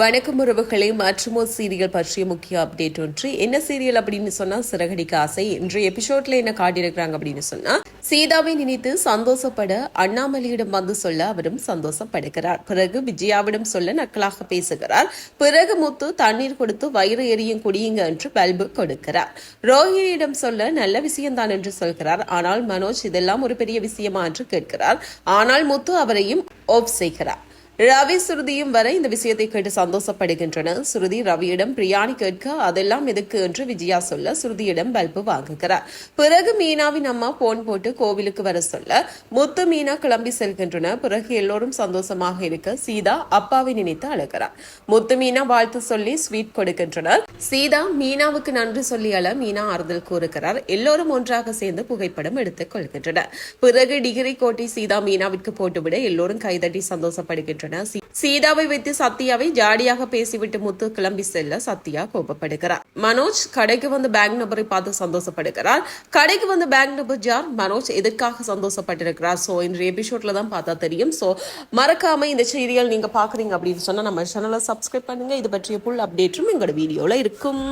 வணக்கம் உறவுகளே மற்றுமோ சீரியல் பற்றிய முக்கிய அப்டேட் ஒன்று. என்ன சீரியல் அப்படின்னு சொன்னா சிறகடிக்க ஆசை. இன்று எபிசோட்ல என்ன காட்டியிருக்கிறாங்க அப்படின்னு சொன்னா சீதாவை நினைத்து சந்தோஷப்பட அண்ணாமலையிடம் வந்து சொல்ல அவரும் சந்தோஷப்படுகிறார். பிறகு விஜயாவிடம் சொல்ல நக்கலாக பேசுகிறார். பிறகு முத்து தண்ணீர் கொடுத்து வயிறு எரியும் குடியுங்க என்று பல்பு கொடுக்கிறார். ரோஹிணியிடம் சொல்ல நல்ல விஷயம்தான் என்று சொல்கிறார். ஆனால் மனோஜ் இதெல்லாம் ஒரு பெரிய விஷயமா என்று கேட்கிறார். ஆனால் முத்து அவரையும் ஓப் செய்கிறார். ரவி சுருதியும் வர இந்த விஷயத்தை கேட்டு சந்தோஷப்படுகின்றனர் சுருதி ரவியிடம் பிரியாணி கேட்க அதெல்லாம் எதுக்கு என்று விஜயா சொல்ல சுருதியிடம் பல்பு வாங்குகிறார். பிறகு மீனாவின் அம்மா போன் போட்டு கோவிலுக்கு வர சொல்ல முத்து மீனா கிளம்பி செல்கின்றனர் பிறகு எல்லோரும் சந்தோஷமாக இருக்க சீதா அப்பாவை நினைத்து அழுகிறார். முத்து மீனா வாழ்த்து சொல்லி ஸ்வீட் கொடுக்கின்றனர். சீதா மீனாவுக்கு நன்றி சொல்லி அழ மீனா ஆறுதல் கூறுகிறார். எல்லோரும் ஒன்றாக சேர்ந்து புகைப்படம் எடுத்துக் கொள்கின்றனர். பிறகு டிகிரி கோட்டை சீதா மீனாவிற்கு போட்டுவிட எல்லோரும் கைதட்டி சந்தோஷப்படுகின்றனர். வருகின்றன சீதாவை வைத்து சத்யாவை ஜாடியாக பேசிவிட்டு முத்து கிளம்பி செல்ல சத்யா கோபப்படுகிறார். மனோஜ் கடைக்கு வந்து பேங்க் நம்பரை பார்த்து சந்தோஷப்படுகிறார். கடைக்கு வந்து பேங்க் நம்பர் ஜார் மனோஜ் எதற்காக சந்தோஷப்பட்டிருக்கிறார்? சோ இன்றைய எபிசோட்ல தான் பார்த்தா தெரியும். சோ மறக்காம இந்த சீரியல் நீங்க பாக்குறீங்க அப்படின்னு சொன்னா நம்ம சேனலை சப்ஸ்கிரைப் பண்ணுங்க. இது பற்றிய புல் அப்டேட்டும் எங்களோட வீடியோல இருக்கும்.